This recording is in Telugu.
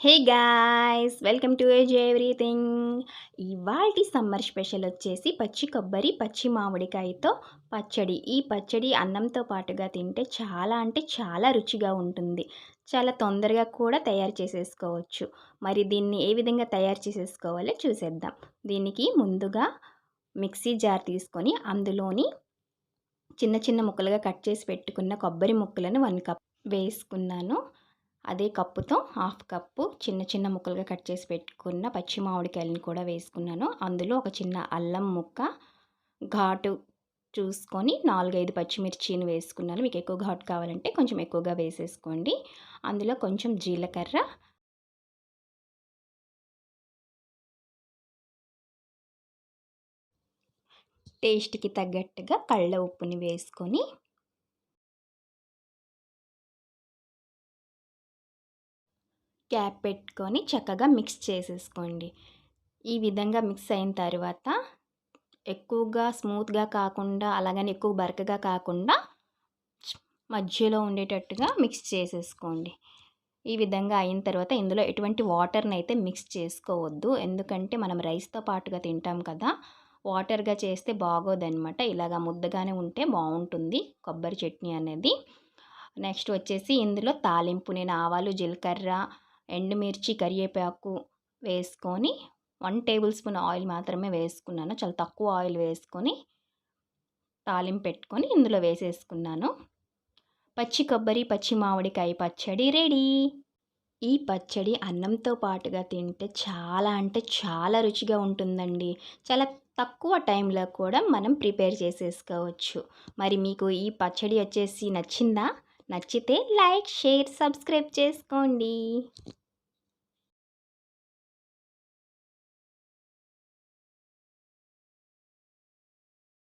Hey guys welcome to age everything ఇవాళ సమ్మర్ స్పెషల్ వచ్చేసి పచ్చి కొబ్బరి పచ్చి మామిడికాయతో పచ్చడి. ఈ పచ్చడి అన్నంతో పాటుగా తింటే చాలా అంటే చాలా రుచిగా ఉంటుంది. చాలా తొందరగా కూడా తయారు చేసేసుకోవచ్చు. మరి దీన్ని ఏ విధంగా తయారు చేసేసుకోవాలో చూసేద్దాం. దీనికి ముందుగా మిక్సీ జార్ తీసుకొని అందులోని చిన్న చిన్న ముక్కలుగా కట్ చేసి పెట్టుకున్న కొబ్బరి ముక్కలను వన్ కప్ వేసుకున్నాను. అదే కప్పుతో హాఫ్ కప్పు చిన్న చిన్న ముక్కలుగా కట్ చేసి పెట్టుకున్న పచ్చి మామిడికాయలను కూడా వేసుకున్నాను. అందులో ఒక చిన్న అల్లం ముక్క ఘాటు చూసుకొని నాలుగైదు పచ్చిమిర్చిని వేసుకున్నాను. మీకు ఎక్కువ ఘాటు కావాలంటే కొంచెం ఎక్కువగా వేసేసుకోండి. అందులో కొంచెం జీలకర్ర టేస్ట్కి తగ్గట్టుగా కళ్ళ ఉప్పుని వేసుకొని క్యాప్ పెట్టుకొని చక్కగా మిక్స్ చేసేసుకోండి. ఈ విధంగా మిక్స్ అయిన తర్వాత ఎక్కువగా స్మూత్గా కాకుండా అలాగని ఎక్కువ బరకగా కాకుండా మధ్యలో ఉండేటట్టుగా మిక్స్ చేసేసుకోండి. ఈ విధంగా అయిన తర్వాత ఇందులో ఎటువంటి వాటర్ని అయితే మిక్స్ చేసుకోవద్దు. ఎందుకంటే మనం రైస్తో పాటుగా తింటాం కదా వాటర్గా చేస్తే బాగోదనమాట ఇలాగా ముద్దగానే ఉంటే బాగుంటుంది కొబ్బరి చట్నీ అనేది. నెక్స్ట్ వచ్చేసి ఇందులో తాలింపు నేను ఆవాలు జీలకర్ర ఎండుమిర్చి కరివేపాకు వేసుకొని వన్ టేబుల్ స్పూన్ ఆయిల్ మాత్రమే వేసుకున్నాను. చాలా తక్కువ ఆయిల్ వేసుకొని తాలింపు పెట్టుకొని ఇందులో వేసేసుకున్నాను. పచ్చి కొబ్బరి పచ్చి మామిడికాయ పచ్చడి రెడీ. ఈ పచ్చడి అన్నంతో పాటుగా తింటే చాలా అంటే చాలా రుచిగా ఉంటుందండి. చాలా తక్కువ టైంలో కూడా మనం ప్రిపేర్ చేసేసుకోవచ్చు. మరి మీకు ఈ పచ్చడి వచ్చేసి నచ్చిందా? నచ్చితే లైక్ షేర్ సబ్స్క్రైబ్ చేసుకోండి.